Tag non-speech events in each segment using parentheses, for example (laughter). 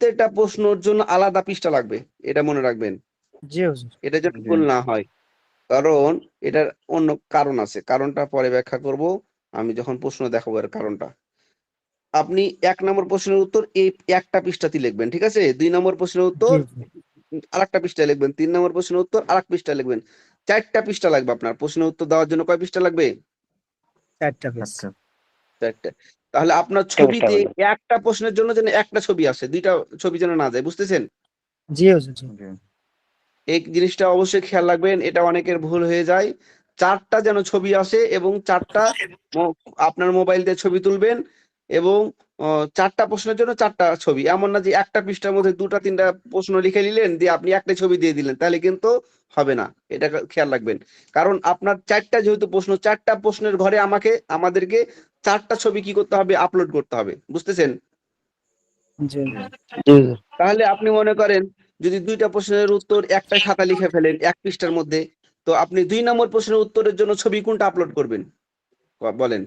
প্রত্যেকটা প্রশ্নের জন্য আলাদা পৃষ্ঠা লাগবে এটা মনে রাখবেন। এটা যেন ভুল না হয়। কারণ এটার অন্য কারণ আছে কারণটা পরে ব্যাখ্যা করব আমি যখন প্রশ্ন দেখাবো এর কারণটা। আপনি এক নম্বর প্রশ্নের উত্তর এই একটা পৃষ্ঠাতে লিখবেন ঠিক আছে? দুই নম্বর প্রশ্নের উত্তর জি আরেকটা পৃষ্ঠা লিখবেন তিন নম্বর প্রশ্নের উত্তর আরেক পৃষ্ঠা লিখবেন। চারটা পৃষ্ঠা লাগবে আপনার প্রশ্নের উত্তর দেওয়ার জন্য কয় পৃষ্ঠা লাগবে? চারটা পিস আচ্ছা। চারটা। তাহলে আপনার ছবিতে একটা প্রশ্নের জন্য যেন একটা ছবি আসে দুইটা ছবি যেন না যায় বুঝতেছেন? জি হুজুর জি। জি এই জিনিসটা অবশ্যই খেয়াল রাখবেন এটা অনেকের ভুল হয়ে যায়। চারটা যেন ছবি আসে এবং চারটা মো- আপনার মোবাইল দিয়ে ছবি তুলবেন। এবং চারটা প্রশ্নের জন্য চারটা ছবি। এমন না যে একটা পৃষ্ঠার মধ্যে দুটা তিনটা প্রশ্ন লিখে নিলেন দিয়ে আপনি একটা ছবি দিয়ে দিলেন তাহলে কিন্তু হবে না। এটা খেয়াল রাখবেন। কারণ আপনার চারটা যেহেতু প্রশ্ন চারটা প্রশ্নের ঘরে আমাকে আমাদেরকে চারটা ছবি কি করতে হবে? আপলোড করতে হবে। বুঝতেছেন? তাহলে আপনি মনে করেন যদি দুইটা প্রশ্নের উত্তর একটা খাতা লিখে ফেলেন এক পৃষ্ঠার মধ্যে তো আপনি দুই নম্বর প্রশ্নের উত্তরের জন্য ছবি কোনটা আপলোড করবেন? বলেন।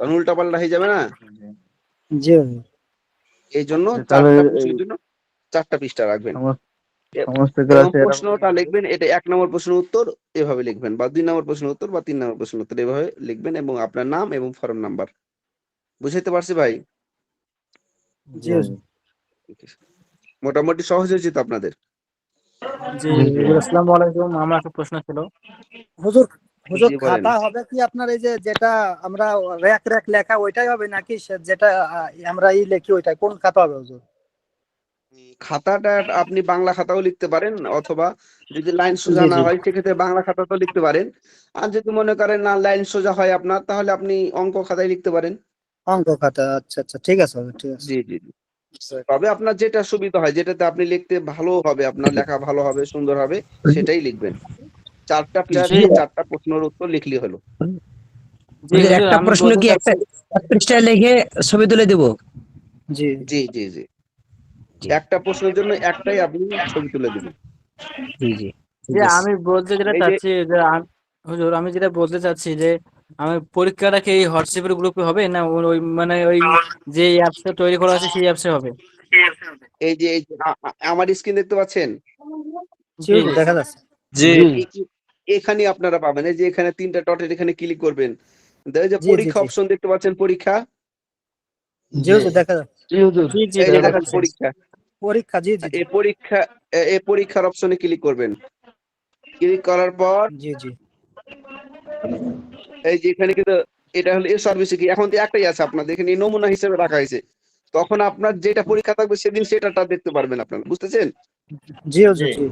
তখন উল্টা পাল্টা হয়ে যাবে না? জি। এই জন্য চারটা এই- প্রশ্নের জন্য চারটা পৃষ্ঠা রাখবেন। প্রশ্নটা লিখবেন এটা এক নম্বর প্রশ্নের উত্তর এভাবে লিখবেন বা দুই নম্বর প্রশ্নের উত্তর বা তিন নম্বর প্রশ্নের উত্তর এভাবে লিখবেন এবং আপনার নাম এবং ফর্ম নাম্বার। বুঝাইতে পারছি ভাই? মোটামুটি সহজ হয়েছে তো আপনাদের? জি। আসসালামু আলাইকুম আমার একটা প্রশ্ন ছিল। হুজুর হুজুর খাতা হবে কি আপনার এই যে যেটা আমরা র্যাক র্যাক লেখা ওইটাই হবে নাকি যেটা আমরা ই লিখি ওইটাই? কোন খাতা হবে হুজুর? খাতাটা আপনি বাংলা খাতাও লিখতে পারেন অথবা যদি লাইন সোজা না হয় সেক্ষেত্রে বাংলা খাতাতেও লিখতে পারেন। আর যদি মনে করেন না লাইন সোজা হয় আপনার তাহলে আপনি অঙ্ক খাতায় লিখতে পারেন। অঙ্ক খাতা আচ্ছা আচ্ছা ঠিক আছে ঠিক আছে। জি জি জি। তবে আপনার যেটা সুবিধা হয় যেটাতে আপনি লিখতে ভালো হবে আপনার লেখা ভালো হবে সুন্দর হবে সেটাই লিখবেন। চারটা জি। চারটা প্রশ্নের উত্তর লিখলেই হলো। হুজুর, একটা প্রশ্ন কি একটা পৃষ্ঠায় লিখে ছবি তুলে দেবো? জি। জি জি জি। একটা প্রশ্নের জন্য একটাই আপনি ছবি তুলে দিবেন। জি জি। যে আমি বলতে যেটা চাচ্ছি যে হুজুর আমি যেটা বলতে চাচ্ছি যে আমি পরীক্ষাটা কি এই হোয়াটসঅ্যাপের গ্রুপে হবে না ওই- মানে ওই যে অ্যাপসটা তৈরি করা আছে সেই অ্যাপসে হবে? এই যে আমার স্ক্রিন দেখতে পাচ্ছেন? জি দেখা যাচ্ছে। জি। এখানে আপনারা পাবেন। এই যে এখানে তিনটা ডটের এখানে ক্লিক করবেন। যে জি, জি, পরীক্ষা অপশন দেখতে পাচ্ছেন পরীক্ষা? জি হুজুর দেখা যাচ্ছে। জি জি এই দেখা যাচ্ছে। পরীক্ষা। পরীক্ষা জি জি জি, এই পরীক্ষা এই পরীক্ষার অপশনে ক্লিক করবেন। ক্লিক করার পর জি জি। এই যে এখানে কিন্তু এটা হলো এ সার্ভিসে কি? এখন তো একটাই আছে আপনাদের এখানে নমুনা হিসেবে রাখা হয়েছে। তখন আপনার যেটা পরীক্ষা থাকবে সেদিন সেটা দেখতে পারবেন আপনারা। বুঝতেছেন? জি হুজুর জি।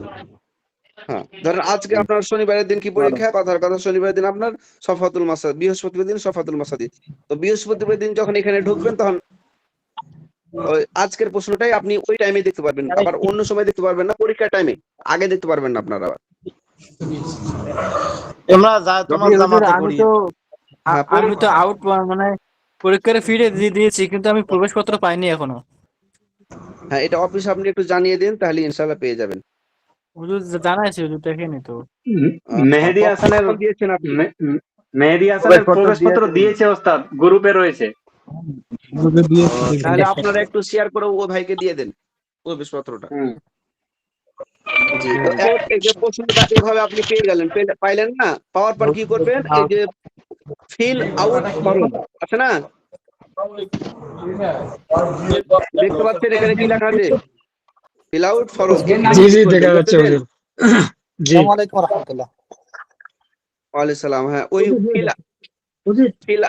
হ্যাঁ ধরেন আজকে আপনার শনিবারের দিন কি পরীক্ষা? কথার কথা শনিবারের দিন আপনার সফাতুল মাসাদ বৃহস্পতিবার দিন সফাতুল মাসাদি। তো বৃহস্পতিবার দিন যখন এখানে ঢুকবেন তখন ওই আজকের প্রশ্নটাই আপনি ওই টাইমে দেখতে পারবেন। আবার অন্য সময় দেখতে পারবেন না পরীক্ষার টাইমে আগে দেখতে পারবেন না আপনারা আবার। তোমরা যা তোমার জামাতে আমি তো হ্যাঁ, আমি তো আউট মানে পরীক্ষার ফিরে দিয়ে দিয়েছি কিন্তু আমি প্রবেশপত্র পাইনি এখনও। হ্যাঁ এটা অফিসে আপনি একটু জানিয়ে দিন তাহলে ইনশাল্লাহ পেয়ে যাবেন। হুজুর জানাইছি হুজুর দেখেনি তো। মেহেদি হাসানের দিয়েছেন আপনি মেহেদি হাসানের প্রবেশপত্র দিয়েছে। ওস্তাদ গ্রুপে রয়েছে। তাহলে আপনারা একটু শেয়ার করে ও ভাইকে দিয়ে দেন প্রবেশপত্রটা প্রশ্নটা এভাবে আপনি পেয়ে গেলেন পাইলেন না? পাওয়ার পর কি করবেন? এই যে ফিল আউট ফর্ম আছে না? দেখতে পাচ্ছেন এখানে কি লেখা আছে? ফিল আউট জি জি দেখা যাচ্ছে হুজুর। জি। আসসালামু আলাইকুম রহমতুল্লাহ। ওয়ালাইকুম সালাম হ্যাঁ ওই ফিল ফিল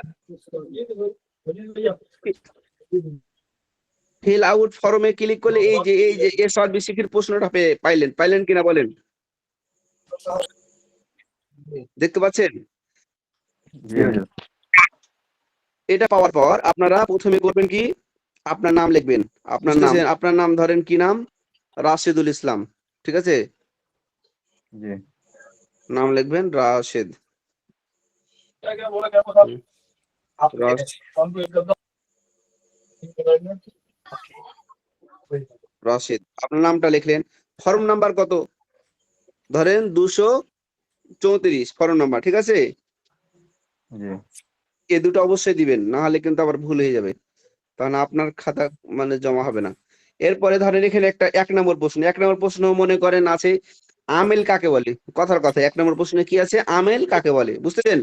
ফিল আউট ফর্মে ক্লিক করলে এই যে এই যে এস আর বিসিকির প্রশ্নটা পাইলেন। পাইলেন কিনা বলেন? দেখতে পাচ্ছেন? এটা পাওয়ার পর আপনারা প্রথমে করবেন কি? আপনার নাম লিখবেন। আপনার নাম আপনার নাম ধরেন কি নাম? রাশেদুল ইসলাম ঠিক আছে? নাম লিখবেন রাশেদ। রাশেদ আপনার নামটা লিখলেন। ফর্ম নাম্বার কত? ধরেন দুশো চৌত্রিশ ফর্ম নাম্বার ঠিক আছে? এ দুটো অবশ্যই দিবেন না হলে কিন্তু আবার ভুল হয়ে যাবে। তখন আপনার খাতা মানে জমা হবে না। এরপরে ধরেন এখানে একটা এক নম্বর প্রশ্ন এক নম্বর প্রশ্ন মনে করেন আছে আমেল কাকে বলে? কথার কথা এক নম্বর প্রশ্নে কি আছে? আমেল কাকে বলে? বুঝতেছেন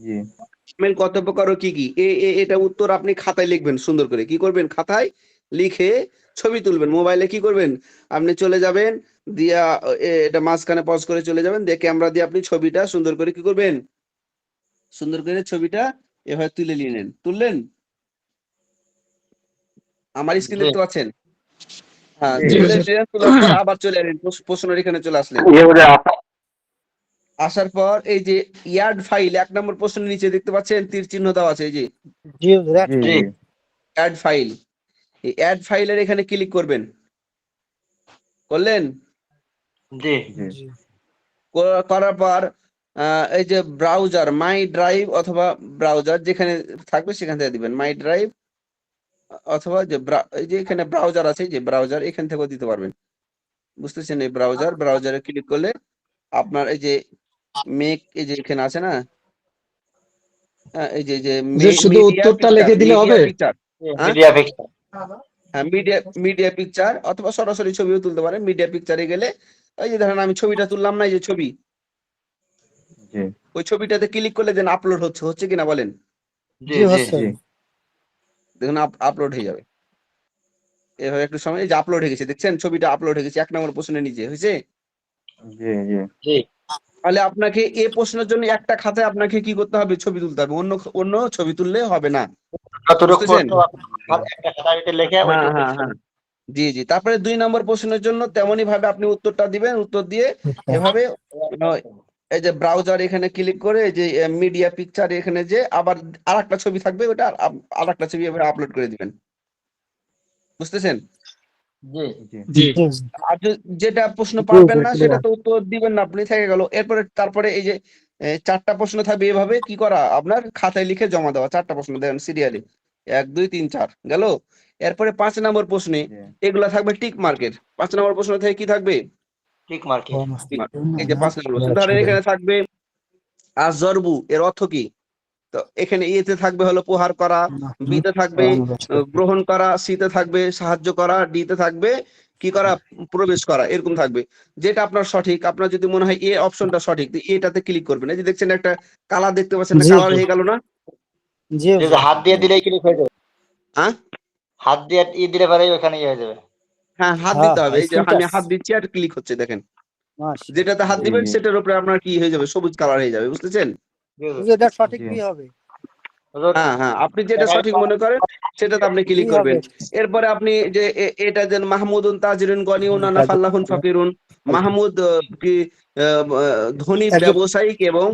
জি। আমেল কত প্রকার ও কি কি? এ এ- এটা উত্তর আপনি খাতায় লিখবেন সুন্দর করে। কি করবেন? খাতায় লিখে ছবি তুলবেন। মোবাইলে কি করবেন? আপনি চলে যাবেন দিয়া এ- এটা মাঝখানে পজ করে চলে যাবেন দিয়ে ক্যামেরা দিয়ে আপনি ছবিটা সুন্দর করে কি করবেন? সুন্দর করে ছবিটা এভাবে তুলে নিয়ে নেন তুললেন? আমার স্ক্রিন দেখতে পাচ্ছেন? হ্যাঁ আবার চলে এলেন প্রশ্ন- প্রশ্নের এখানে চলে আসলেন। আসার পর এই যে ইয়ার্ড ফাইল এক নম্বর প্রশ্নের নিচে দেখতে পাচ্ছেন তীর চিহ্ন দেওয়া আছে এই যে। Add file. এই অ্যাড ফাইলের এখানে ক্লিক করবেন। করলেন? জি। করার পর আহ, এই যে ব্রাউজার মাই ড্রাইভ অথবা ব্রাউজার যেখানে থাকবে সেখান থেকে দিবেন মাই ড্রাইভ অথবা যে এই যে এখানে ব্রাউজার আছে যে ব্রাউজার এখান থেকেও দিতে পারবেন। বুঝতেছেন এই ব্রাউজার ব্রাউজারে ক্লিক করলে আপনার এই যে মেক এই যে এখানে আছে না? এই যে যে শুধু উত্তরটা লিখে দিলে হবে? মিডিয়া পিকচার হ্যাঁ? মিডিয়া মিডিয়া পিকচার অথবা সরাসরি ছবিও তুলতে পারেন। মিডিয়া পিকচারে গেলে ওই যে ধরেন আমি ছবিটা তুললাম না এই যে ছবি। ওই ছবিটাতে ক্লিক করলে দেন আপলোড হচ্ছে হচ্ছে কিনা বলেন? জি জি, জি হচ্ছে। জি দেখুন আপলোড হয়ে যাবে। এভাবে একটু সময় এই যে আপলোড হয়ে গেছে দেখছেন? ছবিটা আপলোড হয়ে গেছে এক নম্বর প্রশ্নের নিচে হয়েছে? জি জি। তাহলে আপনাকে এই প্রশ্নের জন্য একটা খাতায় আপনাকে কি করতে হবে? ছবি তুলতে হবে। অন্য অন্য ছবি তুললে হবে না। হ্যাঁ হ্যাঁ হ্যাঁ জি জি। তারপরে দুই নম্বর প্রশ্নের জন্য তেমনই ভাবে আপনি উত্তরটা দিবেন উত্তর দিয়ে (laughs) এভাবে এই যে ব্রাউজার এখানে ক্লিক করে এই যে মিডিয়া পিকচার এখানে যে আবার আরেকটা ছবি থাকবে ওটা আর একটা ছবি এভাবে আপলোড করে দিবেন। বুঝতেছেন। আর যেটা প্রশ্ন পারবেন না সেটা তো উত্তর দিবেন না আপনি থেকে গেল। এরপরে তারপরে এই যে চারটা প্রশ্ন থাকবে এভাবে কি করা? আপনার খাতায় লিখে জমা দেওয়া চারটা প্রশ্ন দেন সিরিয়ালি এক দুই তিন চার গেল? এরপরে পাঁচ নম্বর প্রশ্নে এগুলা থাকবে টিক মার্কের পাঁচ নম্বর প্রশ্ন থেকে কি থাকবে? ঠিক মার্কি এই যে পাঁচ নম্বর। প্রশ্ন ধরেন এখানে থাকবে আজরবু এর অর্থ কি? তো এখানে ইয়েতে থাকবে হলো প্রহার করা বিতে থাকবে গ্রহণ করা সিতে থাকবে সাহায্য করা ডিতে থাকবে কি করা? প্রবেশ করা এরকম থাকবে। যেটা আপনার সঠিক আপনার যদি মনে হয় এ অপশনটা সঠিক এটাতে ক্লিক করবেন। এই যে দেখছেন একটা কালার দেখতে পাচ্ছেন কালার হয়ে গেল না? হাত দিয়ে দিলেই ক্লিক হয়ে যাবে? হ্যাঁ? হাত দিয়ে ই দিলে পরে ওখানে ইয়ে হয়ে যাবে। হ্যাঁ হাত হ্যাঁ, দিতে হবে। এই যে আমি হাত দিচ্ছি আর ক্লিক হচ্ছে দেখেন। যেটাতে হাত দিবেন সেটার উপরে আপনার কি হয়ে যাবে? সবুজ কালার হয়ে যাবে বুঝতেছেন? এটা সঠিক কি হবে? হ্যাঁ হ্যাঁ আপনি যেটা সঠিক মনে করেন সেটাতে আপনি ক্লিক করবেন। এরপরে আপনি যে এটা যে মাহমুদুন তাজিরুন গনিউন নাফাল্লাহুন ফাকিরুন। মাহমুদ কি ধনী ব্যবসায়িক এবং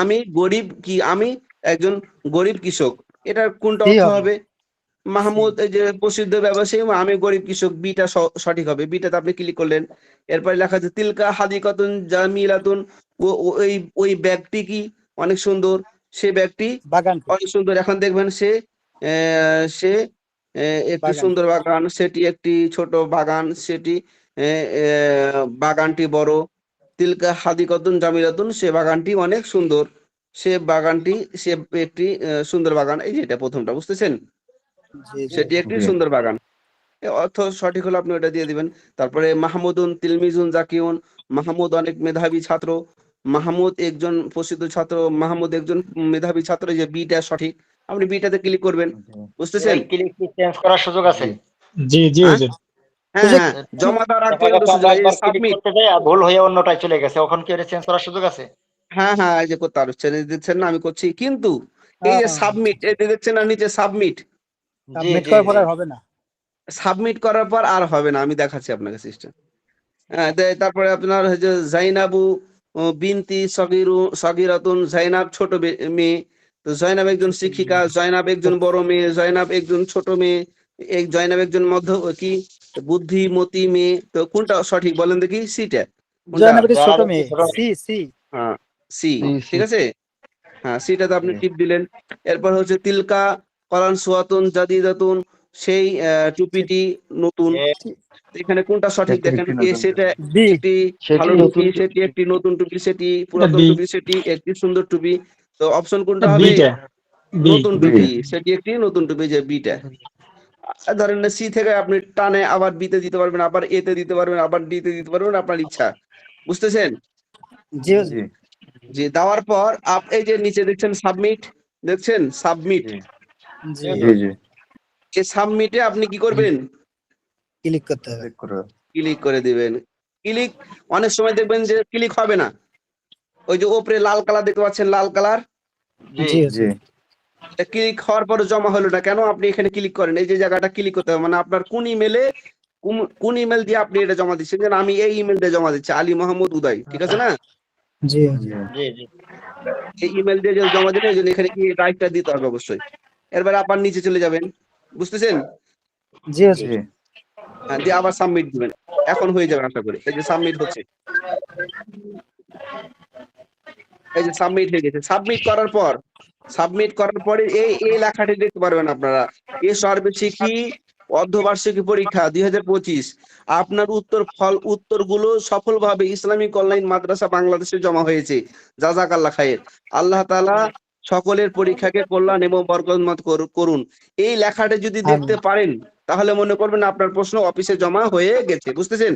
আমি গরিব কি আমি একজন গরিব কৃষক। এটার কোনটা অর্থ হবে? মাহমুদ এই যে প্রসিদ্ধ ব্যবসায়ী আমি গরিব কৃষক বিটা সঠিক হবে। বিটাতে আপনি ক্লিক করলেন। এরপরে লেখা আছে তিলকা হাদিকাতুন জামিলাতুন। ওই ওই ব্যাগটি কি? অনেক সুন্দর। সে ব্যাগটি বাগান অনেক সুন্দর। এখন দেখবেন সে সে একটি সুন্দর বাগান সেটি একটি ছোট বাগান সেটি বাগানটি বড়। তিলকা হাদিকতুন জামিলাতুন। সে বাগানটি অনেক সুন্দর। সে বাগানটি সে একটি সুন্দর বাগান। এই যে এটা প্রথমটা বুঝতেছেন। সেটি একটি সুন্দর বাগান। অর্থ সঠিক হলে আপনি ওটা দিয়ে দিবেন। তারপরে মাহমুদুন তিলমিজুন জাকিউন মাহমুদ অনেক মেধাবী ছাত্র মাহমুদ একজন প্রসিদ্ধ ছাত্র মাহমুদ একজন মেধাবী ছাত্র যে বিটা সঠিক। আপনি বিটাতে ক্লিক করবেন বুঝতেছেন? এই ক্লিক চেঞ্জ করার সুযোগ আছে? জি জি হ্যাঁ? হুজুর হ্যাঁ হ্যাঁ। জমা দেওয়ার আগ দেখা সুযোগ আমরা সাবমিট আর ভুল হয়ে অন্যটায় চলে গেছে। ওখান কি এটা চেঞ্জ করার সুযোগ আছে? হ্যাঁ হ্যাঁ এই যে করতে এই দেখছেন না আমি করছি। কিন্তু এই যে হ্যাঁ। সাবমিট এই যে দেখছেন না নিচে সাবমিট সাবমিট করার পর আর হবে না? সাবমিট করার পর আর হবে না আমি দেখাচ্ছি আপনাকে সিস্টেম তারপরে আপনার হচ্ছে জাইনাবু বিনতি সগিরু সগিরাতুন জাইনাব ছোট মেয়ে। তো জয়নাব একজন শিক্ষিকা জয়নাব একজন বড় মেয়ে জয়নাব একজন ছোট মেয়ে এক জয়নাব একজন মধ্য কি? বুদ্ধিমতী মেয়ে। তো কোনটা সঠিক বলেন দেখি সিটা কোনটা? ছোট মেয়ে। সি সি হ্যাঁ সি সি, ঠিক আছে? হ্যাঁ সিটাতে আপনি টিপ দিলেন। এরপর হচ্ছে তিলকা কলান সুয়াতুন জাদিদাতুন সেই আহ, টুপিটি নতুন। এখানে কোনটা সঠিক দেখেন? একটি নতুন। সেটা একটি ভালো টুপি সেটি একটি নতুন টুপি সেটি পুরাতন টুপি সেটি একটি সুন্দর টুপি। তো অপশন কোনটা হবে? নতুন টুপি। সেটি একটি নতুন টুপি যে বিটা। ধরেন সি থেকে আপনি টানে আবার বিতে দিতে পারবেন আবার এতে দিতে পারবেন আবার ডিতে দিতে পারবেন আপনার ইচ্ছা। বুঝতেছেন? জি হুজুর। যে দেওয়ার পর আপ এই যে নিচে দেখছেন সাবমিট দেখছেন? সাবমিট জি। জি এই সাবমিটে আপনি কি করবেন? ক্লিক করতে হবে। ক্লিক করে। দিবেন। ক্লিক অনেক সময় দেখবেন যে ক্লিক হবে না। ওই যে ওপরে লাল কালার দেখতে পাচ্ছেন লাল কালার জি। জি ক্লিক হওয়ার পরে জমা হলো না কেন? আপনি এখানে ক্লিক করেন। এই যে জায়গাটা ক্লিক করতে হবে। মানে আপনার কোন ইমেলে কোন ইমেল দিয়ে আপনি এটা জমা দিচ্ছেন? যেন আমি এই ইমেলটা জমা দিচ্ছি। আলী মোহাম্মদ উদয় ঠিক আছে না? জি। জি জি। এই ইমেল দিয়ে জমা দিলে এখানে কি রাইটটা দিতে হবে অবশ্যই। এরপরে আবার নিচে চলে যাবেন। বুঝতেছেন? জি হুজুর। হ্যাঁ, দিয়ে আবার সাবমিট দিবেন। এখন হয়ে যাবে আশা করি। এই যে সাবমিট হচ্ছে। এই যে সাবমিট হয়ে গেছে। সাবমিট করার পর সাবমিট করার পরে এই এই লেখাটি দেখতে পারবেন আপনারা। এ সর্বশিক্ষী অর্ধবার্ষিকী পরীক্ষা দুই হাজার পঁচিশ। আপনার উত্তর ফল উত্তরগুলো সফলভাবে ইসলামিক অনলাইন মাদ্রাসা বাংলাদেশে জমা হয়েছে। জাজাকাল্লাহ খায়ের। আল্লাহ তাআলা সকলের পরীক্ষাকে কল্যাণ এবং বরকতমত করুন। এই লেখাটা যদি দেখতে পারেন তাহলে মনে করবেন আপনার প্রশ্ন অফিসে জমা হয়ে গেছে বুঝতেছেন?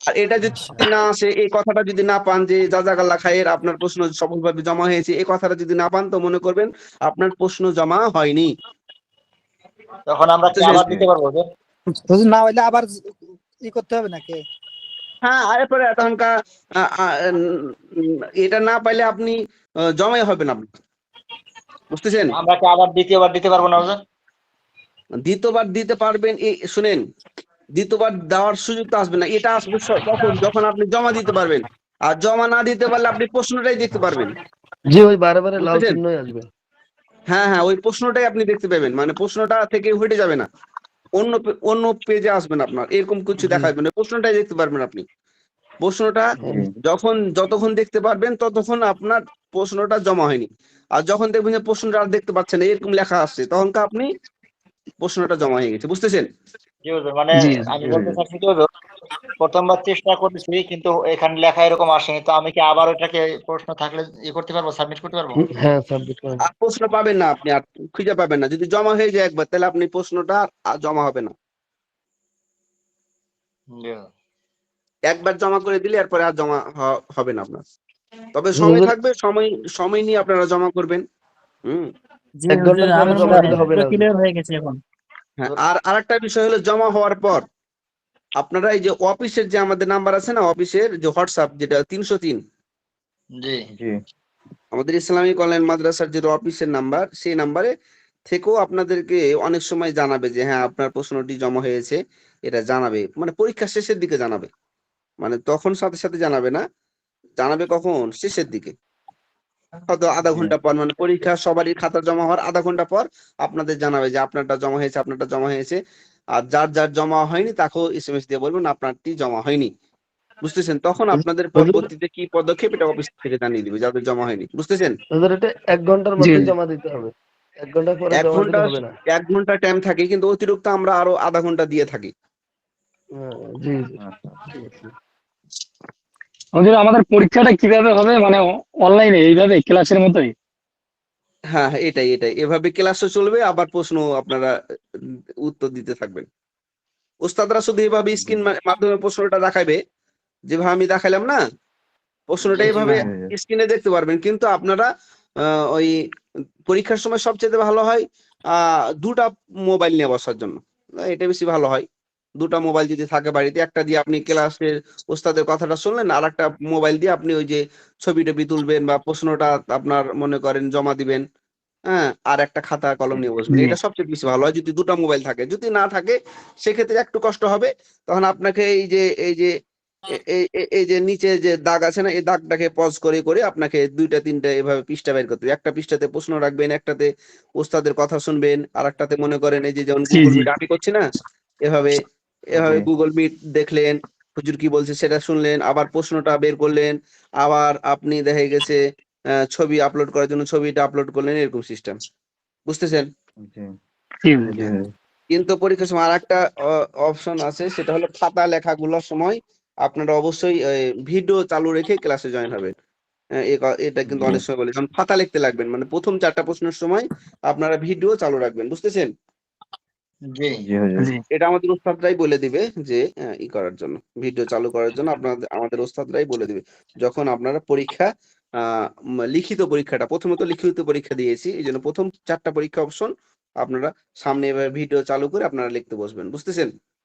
আর এটা যদি না আসে এই কথাটা যদি না পান যে জাজাকাল্লাহ খায়ের আপনার প্রশ্ন সফলভাবে জমা হয়েছে এই কথাটা যদি না পান তো মনে করবেন আপনার প্রশ্ন জমা হয়নি। তখন আমরা কি আবার দিতে পারব না হইলে আবার ই করতে হবে নাকি? হ্যাঁ আর এরপরে এতক্ষণকার আ, আ, উম, এটা না পাইলে আপনি জমাই হবেন আপনি। বুঝতেছেন? আমরা কি আবার দ্বিতীয়বার দিতে পারব না? দ্বিতীয়বার দিতে পারবেন এই শুনেন দ্বিতীয়বার দেওয়ার সুযোগ তো আসবে না। এটা আসবে তখন যখন আপনি জমা দিতে পারবেন। আর জমা না দিতে পারলে আপনি প্রশ্নটাই দেখতে পারবেন। জি ওই বারে বারে লাল চিহ্নই আসবে। হ্যাঁ হ্যাঁ ওই প্রশ্নটাই আপনি দেখতে পাবেন। মানে প্রশ্নটা থেকে হটে যাবে না। অন্য অন্য পেজে আসবেন আপনার এরকম কিছু দেখা দেখাবেন না প্রশ্নটাই দেখতে পারবেন আপনি। প্রশ্নটা যখন যতক্ষণ দেখতে পারবেন ততক্ষণ আপনার প্রশ্নটা জমা হয়নি। আর যখন দেখবেন যে প্রশ্নটা আর দেখতে পাচ্ছেন না, এরকম লেখা আসছে তখনকার আপনি প্রশ্নটা জমা হয়ে গেছে বুঝতেছেন? মানে আমি বলতে চাচ্ছি প্রথমবার চেষ্টা করেছি কিন্তু এখানে লেখা এরকম আসেনি। তো আমি কি আবার ওটাকে প্রশ্ন থাকলে ই করতে পারব সাবমিট করতে পারব? হ্যাঁ সাবমিট করেন আর প্রশ্ন পাবেন না আপনি আর খুঁজে পাবেন না। যদি জমা হয়ে যায় একবার তাহলে আপনি প্রশ্নটা আর জমা হবে না। একবার জমা করে দিলে এরপরে আর জমা হবে না আপনার। তবে সময় থাকবে সময় সময় নিয়ে আপনারা জমা করবেন। হুম। এক জমা হবে না। ক্লিয়ার হয়ে গেছে এখন। হ্যাঁ আর আরেকটা বিষয় হলো জমা হওয়ার পর। আপনারা এই যে অফিসের যে আমাদের নাম্বার আছে না অফিসের যে হোয়াটসঅ্যাপ যেটা তিনশো তিন। জি। আমাদের ইসলামিক অনলাইন মাদ্রাসার যে অফিসের নাম্বার সেই নাম্বারে থেকেও আপনাদেরকে অনেক সময় জানাবে যে হ্যাঁ আপনার প্রশ্নটি জমা হয়েছে এটা জানাবে। মানে পরীক্ষা শেষের দিকে জানাবে। মানে তখন সাথে সাথে জানাবে না জানাবে কখন? শেষের দিকে। হয়তো আধা ঘণ্টা পর মানে পরীক্ষা সবারই খাতা জমা হওয়ার আধা ঘণ্টা পর আপনাদের জানাবে যে আপনারটা জমা হয়েছে আপনারটা জমা হয়েছে। আর যার যার জমা হয়নি তাকেও এসএমএস দিয়ে বলবেন আপনারটি জমা হয়নি। বুঝতেছেন? তখন আপনাদের পরবর্তীতে কি পদক্ষেপ এটা অফিস থেকে জানিয়ে দিবে যাদের জমা হয়নি। বুঝতেছেন? এটা এক ঘণ্টার মধ্যে জমা দিতে হবে। এক ঘণ্টা পরে এক ঘণ্টা এক ঘণ্টা টাইম থাকে কিন্তু অতিরিক্ত আমরা আরও আধা ঘণ্টা দিয়ে থাকি। হ্যাঁ, আমাদের পরীক্ষাটা কীভাবে হবে? মানে অনলাইনে এইভাবে ক্লাসের মতোই। হ্যাঁ হ্যাঁ, এটাই এটাই। এভাবে ক্লাসও চলবে আবার প্রশ্ন আপনারা উত্তর দিতে থাকবেন। ওস্তাদরা শুধু এভাবে স্ক্রিন মাধ্যমে প্রশ্নটা দেখাবে যেভাবে আমি দেখালাম না? প্রশ্নটা এইভাবে স্ক্রিনে দেখতে পারবেন। কিন্তু আপনারা আহ, ওই পরীক্ষার সময় সবচেয়ে ভালো হয় আহ দুটা মোবাইল নিয়ে বসার জন্য। এটা বেশি ভালো হয়। দুটা মোবাইল যদি থাকে বাড়িতে একটা দিয়ে আপনি ক্লাসের ওস্তাদের কথাটা শুনলেন আর একটা মোবাইল দিয়ে আপনি ওই যে ছবি টবি তুলবেন বা প্রশ্নটা আপনার মনে করেন জমা দিবেন হ্যাঁ আর একটা খাতা কলম নিয়ে বসবেন। এটা সবচেয়ে বেশি ভালো হয় যদি দুটা মোবাইল থাকে। যদি না থাকে সেক্ষেত্রে একটু কষ্ট হবে তখন আপনাকে এই যে এই যে এই যে নিচে যে দাগ আছে না এই দাগটাকে পজ করে করে আপনাকে দুইটা তিনটা এভাবে পৃষ্ঠা বের করতে হবে। একটা পৃষ্ঠাতে প্রশ্ন রাখবেন একটাতে ওস্তাদের কথা শুনবেন আর একটাতে মনে করেন এই যে যেমন আমি করছি না এভাবে এভাবে গুগল মিট দেখলেন হুজুর কি বলছে সেটা শুনলেন আবার প্রশ্নটা বের করলেন আবার আপনি দেখা গেছে আহ, ছবি আপলোড করার জন্য ছবিটা আপলোড করলেন এরকম সিস্টেম বুঝতেছেন? কিন্তু পরীক্ষার সময় আর একটা অপশন আছে সেটা হলো খাতা লেখাগুলোর সময় আপনারা অবশ্যই ভিডিও চালু রেখে ক্লাসে জয়েন হবেন। এটা কিন্তু অনেক সময় বলে। কারণ খাতা লিখতে লাগবেন মানে প্রথম চারটা প্রশ্নের সময় আপনারা ভিডিও চালু রাখবেন বুঝতেছেন? এটা আমাদের ওস্তাদরাই বলে দিবে যে আহ, ই করার জন্য ভিডিও চালু করার জন্য আপনাদের আমাদের ওস্তাদরাই বলে দিবে। যখন আপনারা পরীক্ষা আহ লিখিত পরীক্ষাটা প্রথমত লিখিত পরীক্ষা দিয়েছি এই জন্য প্রথম চারটা পরীক্ষা অপশন আপনারা সামনে এভাবে ভিডিও চালু করে আপনারা লিখতে বসবেন বুঝতেছেন?